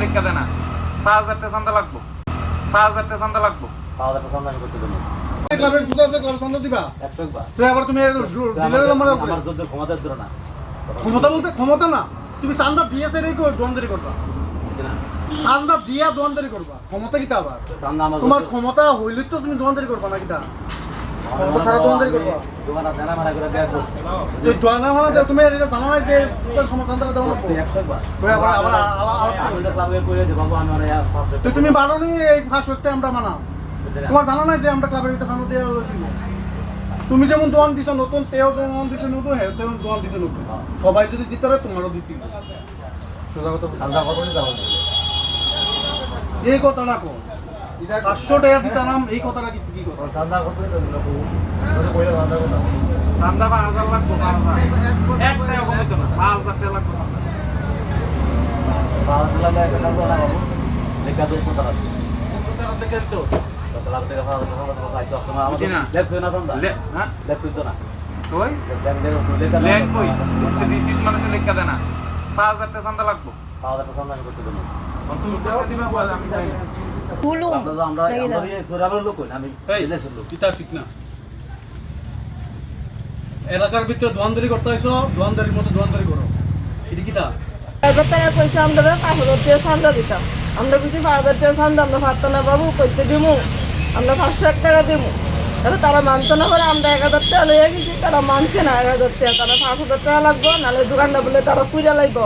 লিখা দেনা পাঁচ হাজার টাকা চান্দা লাগবো। পাঁচ হাজার টাকা চান্দা লাগবো করতে দেবো। ক্লাবের পূজা আছে ক্লাব সন্ধ্যা দিবা? একশো একবার। তুমি ডিলারের আমার না। ক্ষমতা বলতে ক্ষমতা না। তুমি চান্দা দিয়েছে রে কই করবা। চান্দা দিয়া দোয়ানদারি করবা। ক্ষমতা কিতা আবার? সামনে আমার তোমার ক্ষমতা হইলে তো তুমি দোয়ানদারি করবা না কিতা? ক্ষমতা ছাড়া দোয়ানদারি করবা। না দেয়া যে তুমি এটা জানা নাই যে আবার তো ক্লাবে করে দেবো বাবু আমি অনেক তো তুমি বারো নি এই ফাঁস হইতে আমরা মানাও। তোমার জানা নাই যে আমরা ক্লাবের ভিতরে চান্দা দিয়ে দিব তুমি যেমন দোয়ান দিছো নতুন সেও যেমন দিছে নতুন হেও তেমন দোয়ান দিছে নতুন। সবাই যদি দিতে পারে তোমারও দিতে। সোজা কথা ঠান্ডা এই কথা না কো পাঁচশো টাকা দিতে নাম এই কথাটা কি কি কথা? ঠান্ডা ঠান্ডা কথা চান্দা পাঁচ হাজার লাগবো পাঁচ হাজার এক টাকা কমাইতো না পাঁচ হাজার টাকা লাগবো কত কত লিখা দেনা পাঁচ হাজার টাকা চান্দা লাগবো এলাকার ভিতরে দোয়ানদারি করতে হইছো দোয়ানদারির মতো দোয়ানদারি করো। এটা কিটা এবার তারা কইছে আমরা পাঁচ হাজার টাকা চান্দা দিতাম। আমরা বুঝি পাঁচ হাজার টাকা চান্দা আমরা পারতাম না বাবু করতে দিমু। আমরা পাঁচশো এক টাকা দিমু। এবার তারা মানতো না করে আমরা এক হাজার টাকা লইয়া গেছি তারা মানছে না এক হাজার টাকা। তারা পাঁচ হাজার টাকা লাগবো নাহলে দোকানটা বলে তারা খুঁজে লাগবো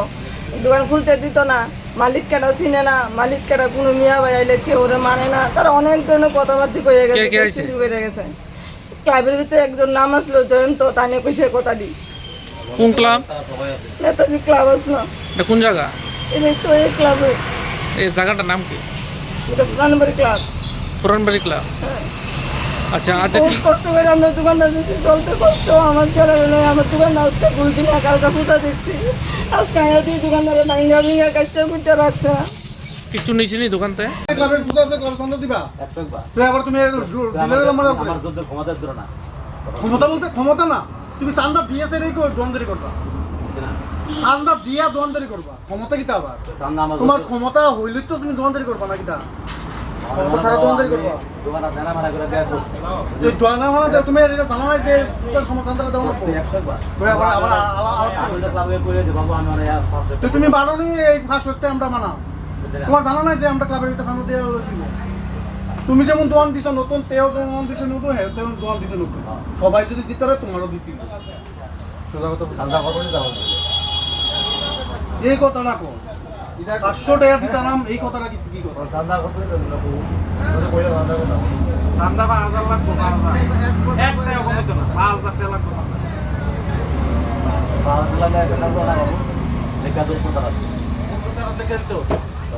দোকান খুলতে দিত না। মালিক কেটা চিনে না। মালিক কেটা কোনো মিয়া ভাই আইলে কেউ ওরে মানে না। তারা অনেক ধরনের কথাবার্তা কয়ে গেছে করে গেছে। ক্লাবের ভিতরে একজন নাম আসলো জয়ন্ত তানে কইছে কথাটি কোন ক্লাব? আছে নেতাজি ক্লাব আসলো এটা কোন জায়গা? এই তো এই ক্লাবে। এই জায়গাটার নাম কি? এটা প্রাণবাড়ি ক্লাব। পুরানবাড়ি ক্লাব। আচ্ছা আচ্ছা কি কষ্ট করে আমরা দোকানটা যদি চলতে কষ্ট আমার ছেলে হলো আমার দোকানটা আজকে ঘুরছি না কালকে ফুটা দেখছি। আজকে আয়া দিয়ে দোকানদারে ভাঙ্গা ভিঙ্গা কাজটা কুটে রাখছে কিছু নিয়েছি নি দোকানতে? ক্লাবের পূজা আছে ক্লাব সন্ধ্যা দিবা? একশো একবার তো এবার তুমি ডিলারের আমার যুদ্ধ ক্ষমতার দূর না ক্ষমতা বলতে ক্ষমতা না। তুমি চান্দা দিয়েছে রে কই দোয়ানদারি করবা? চান্দা দিয়া দোয়ানদারি করবা। ক্ষমতা কিতা আবার? তোমার ক্ষমতা হইলে তো তুমি দোয়ানদারি করবা না কিতা? মানে তুমি জানা নাই যে তো তুমি নি এই হইতে আমরা মানাও। তোমার জানা নাই যে আমরা ক্লাবের চান্দা দিয়ে দিব? তুমি যেমন দোয়ান দিছো নতুন সেও যেমন দিছে নতুন হেও তেমন দোয়ান দিছে নতুন। সবাই যদি দিতে পারে তোমারও দিতে সোজা কথা। ঠান্ডা দিতে হবে এই কথা না কো। পাঁচশো টাকা দিতে নাম এই কথাটা কি কি কথা? ঠান্ডা কইলে ঠান্ডা কথা পাঁচ হাজার লাগবো পাঁচ হাজার এক টাকা কমাইতো না পাঁচ হাজার টাকা চান্দা। পাওয়া দিলে একটা কাজ না বাবু লেখা দুই কথা আছে। কোথাও থেকে তো।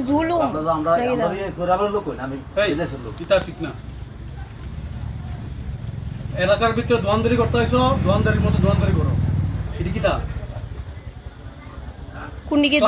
জুলুম এলাকার ভিতরে দোয়ানদারি করতে হয়েছ দোয়ানদারির মতো দোয়ানদারি করো। এটা কিতা? কোন দিকে